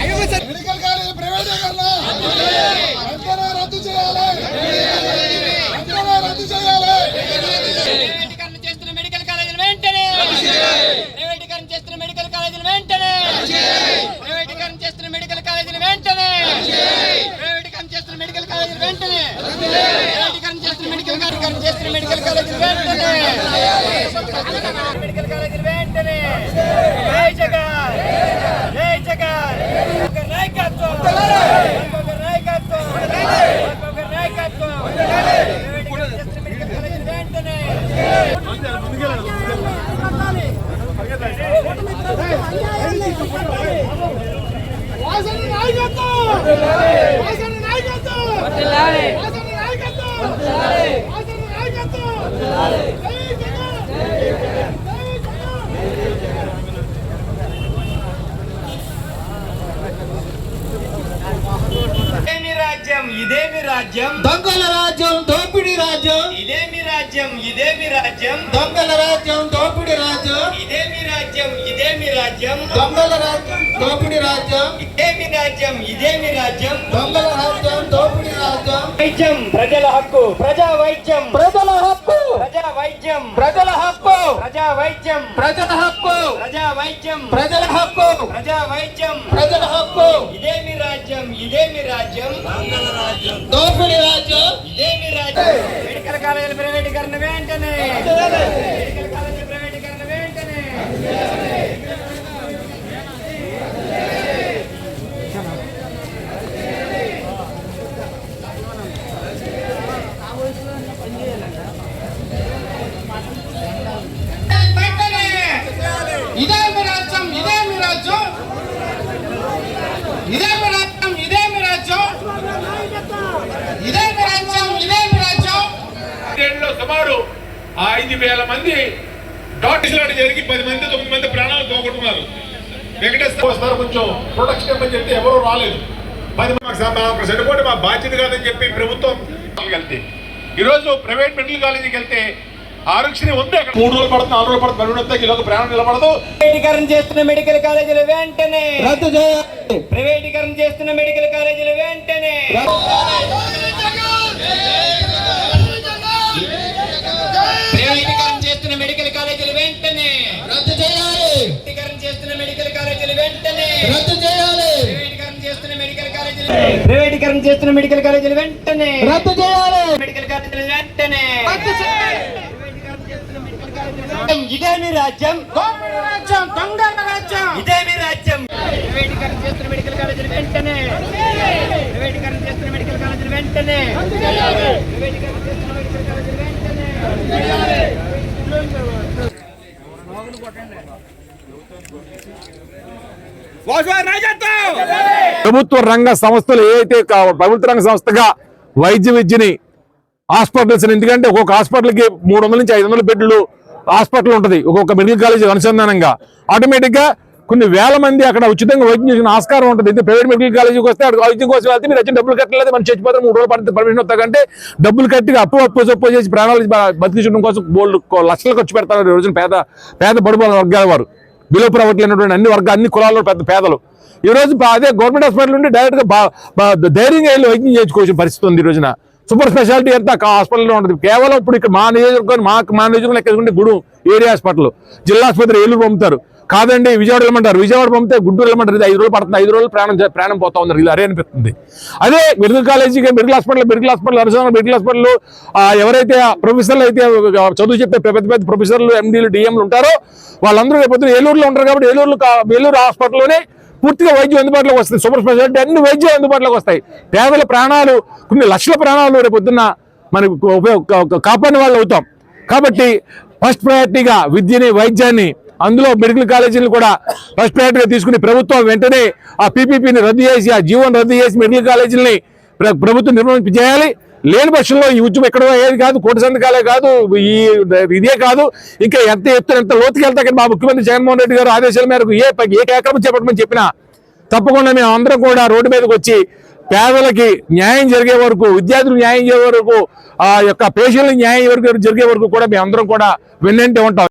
సరిపోతుంది కాలేజ్ ప్రైవేటీకరణ వెంటనే రద్దు చేయాలి వెంటనే రద్దు చేయాలి ప్రైవేటీకరణ చేస్తున్న మెడికల్ కాలేజీలు వెంటనే ప్రైవేటీకరణ చేస్తున్న మెడికల్ కాలేజీలు వెంటనే ప్రైవేటీకరణ చేస్తున్న మెడికల్ కాలేజీలు వెంటనే ప్రైవేటీకరణ చేస్తున్న మెడికల్ కాలేజీలు వెంటనే ప్రైవేటీకరణ చేస్తున్న మెడికల్ కాలేజీలు చేస్తున్న మెడికల్ కాలేజీలు వెంటనే మెడికల్ కాలేజీలు వెంటనే. జై జగన్ జై జగన్ ఒక నాయకత్వం ఒక నాయకత్వం ఒక నాయకత్వం మెడికల్ కాలేజీలు వెంటనే. నాయకత్వం వాసన నాయకత్వం జై జగన్ జై జగన్ ఇదేమి రాజ్యం ఇదేమి రాజ్యం. దొంగల రాజ్యం దోపిడీ రాజ్యం. ఇదేమి రాజ్యం ఇదేమి రాజ్యం. దొంగల రాజ్యం దోపిడీ రాజ్యం. ఇదేమి రాజ్యం ఇదేమి రాజ్యం. దొంగల రాజ్యం దోపిడీ రాజ్యం. ఇదేమి రాజ్యం ఇదేమి రాజ్యం. దొంగల రాజ్యం దోపిడీ రాజ్యం. వైద్యం ప్రజల హక్కు ప్రజా వైద్యం. ప్రజా వైద్యం. ప్రజల హక్కు. ప్రజా వైద్యం. ప్రజల హక్కు. ప్రజా వైద్యం. ప్రజల హక్కు. ప్రజా వైద్యం. ప్రజల హక్కు. ఇదేమి రాజ్యం ఇదేమి రాజ్యం. దోపిడీ రాజ్యం. ఇదేమి రాజ్యం. మెడికల్ కాలేజీల ప్రైవేటీకరణ వెంటనే. సుమారు ఆ ఐదు వేల మంది డాక్టర్స్ జరిగి పది మంది తొమ్మిది మంది ప్రాణాలు పోగొట్టున్నారు వెంకటేశ్వర వస్తారు కొంచెం ప్రొటెక్షన్ ఇవ్వమని చెప్తే ఎవరూ రాలేదు. పది మంది మాకు సరిపోతే మా బాధ్యత కాదని చెప్పి ప్రభుత్వం వెళ్తే. ఈరోజు ప్రైవేట్ మెడికల్ కాలేజీకి వెళ్తే ఆరోగ్యశ్రీ ఉంది అక్కడ. మూడు రోజులు పడుతుంది నాలుగు రోజులు పడుతుంది వస్తే ఈలోగా ప్రాణం నిలబడదు. ప్రైవేటీకరణ చేస్తున్న మెడికల్ కాలేజీలు వెంటనే. రద్దు చేయాలి. ప్రైవేటీకరణ చేస్తున్న మెడికల్ కాలేజీలు వెంటనే. రద్దు చేయాలి. ప్రైవేటీకరణ చేస్తున్న మెడికల్ కాలేజీలు ప్రైవేటీకరణ చేస్తున్న మెడికల్ కాలేజీలు వెంటనే. రద్దు చేయాలి. మెడికల్ కాలేజీలు వెంటనే. ప్రైవేటీకరణ చేస్తున్న మెడికల్ కాలేజీలు వెంటనే. ఇదేమి రాజ్యం. రాజ్యం దొంగల రాజ్యం. ఇదేమి రాజ్యం. ప్రైవేటీకరణ చేస్తున్న మెడికల్ కాలేజీలు వెంటనే. ప్రైవేటీకరణ చేస్తున్న మెడికల్ కాలేజీలు వెంటనే. ప్రైవేటీకరణ చేస్తున్న మెడికల్ కాలేజీలు వెంటనే. ప్రభుత్వ రంగ సంస్థలు ఏవైతే ప్రభుత్వ రంగ సంస్థగా వైద్య విద్యని హాస్పిటల్స్ ఎందుకంటే ఒక్కొక్క హాస్పిటల్కి మూడు వందల నుంచి ఐదు వందల బెడ్లు హాస్పిటల్ ఉంటుంది. ఒక్కొక్క మెడికల్ కాలేజ్ అనుసంధానంగా. ఆటోమేటిక్గా కొన్ని వేల మంది అక్కడ ఉచితంగా వైద్యం చేసిన ఆస్కారం ఉంటుంది. అయితే ప్రైవేట్ మెడికల్ కాలేజీకి వస్తే అక్కడ వైద్యం కోసం వెళ్తే మీరు వచ్చిన డబ్బులు కట్టలేదు మనం చచ్చిపోతే మూడు రోజులు పడుతుంది. పర్మిషన్ వస్తా కంటే డబ్బులు కట్టి అప్పు అప్పు సొప్పు చేసి ప్రాణాలు బతికించడం కోసం బోల్డ్ లక్షలు ఖర్చు పెడతారు ఈ రోజున పేద పేద పడుబోల వర్గాల వారు. బిలో ప్రవర్తలు అయినటువంటి అన్ని వర్గాలు అన్ని కులాల్లో పెద్ద పేదలు. ఈ రోజు అదే గవర్నమెంట్ హాస్పిటల్ నుండి డైరెక్ట్గా బా- ధైర్యంగా వెళ్ళి వైద్యం చేయించుకోవాల్సిన పరిస్థితి ఉంది ఈ రోజున. సూపర్ స్పెషాలిటీ అంతా హాస్పిటల్లో ఉంటుంది కేవలం ఇప్పుడు ఇక్కడ మా నియోజకవర్గం మా మా నియోజకవర్గం ఎక్కడ గుడు ఏరియా హాస్పిటల్. జిల్లా ఆసుపత్రి ఏలూరు పంపుతారు. కాదండి విజయవాడ వెళ్ళమంటారు. విజయవాడ పంపితే గుంటూరు వెళ్ళమంటారు. ఇది ఐదు రోజులు పడుతుంది. ఐదు రోజులు ప్రాణం చే- ప్రాణం పోతా ఉన్నారు. ఇది అరే అనిపిస్తుంది. అదే మెడికల్ కాలేజీకి మెడికల్ హాస్పిటల్ మెడికల్ హాస్పిటల్ అనుసంధానం మెడికల్ హాస్పిటల్ ఎవరైతే ప్రొఫెసర్లు అయితే చదువు చెప్పే పెద్ద పెద్ద ప్రొఫెసర్లు ఎండీలు డిఎంలు ఉంటారో వాళ్ళందరూ రేపు పొద్దున్న ఏలూరులో ఉంటారు కాబట్టి ఏలూరులో ఏలూరు హాస్పిటల్లోనే పూర్తిగా వైద్యం అందుబాటులోకి వస్తుంది. సూపర్ స్పెషాలిటీ అన్ని వైద్యం అందుబాటులోకి వస్తాయి. పేదల ప్రాణాలు కొన్ని లక్షల ప్రాణాలు రేపు పొద్దున్న మనకు ఉపయోగ కాపాడిన వాళ్ళు అవుతాం. కాబట్టి ఫస్ట్ ప్రయారిటీగా విద్యని వైద్యాన్ని అందులో మెడికల్ కాలేజీలు కూడా ఫస్ట్ ప్రయారిటీగా తీసుకుని ప్రభుత్వం వెంటనే ఆ పీపీపీని రద్దు చేసి ఆ జీవోని రద్దు చేసి మెడికల్ కాలేజీలని ప్రభుత్వం నిర్మాణం చేయాలి. లేని పక్షంలో ఈ ఉద్యమం ఎక్కడో ఏది కాదు కోటి సంతకాలే కాదు ఈ ఇదే కాదు. ఇంకా ఎంత చెప్తారు ఎంత లోతుకి వెళ్తా కానీ మా ముఖ్యమంత్రి జగన్మోహన్ రెడ్డి గారు ఆదేశాల మేరకు ఏ ఏ కార్యక్రమం చేపట్టమని చెప్పినా తప్పకుండా మేము అందరం కూడా రోడ్డు మీదకి వచ్చి పేదలకి న్యాయం జరిగే వరకు విద్యార్థులకు న్యాయం జరిగే వరకు ఆ యొక్క పేషెంట్లకు న్యాయం వరకు జరిగే వరకు కూడా మేము అందరం కూడా వెన్నంటే ఉంటాం.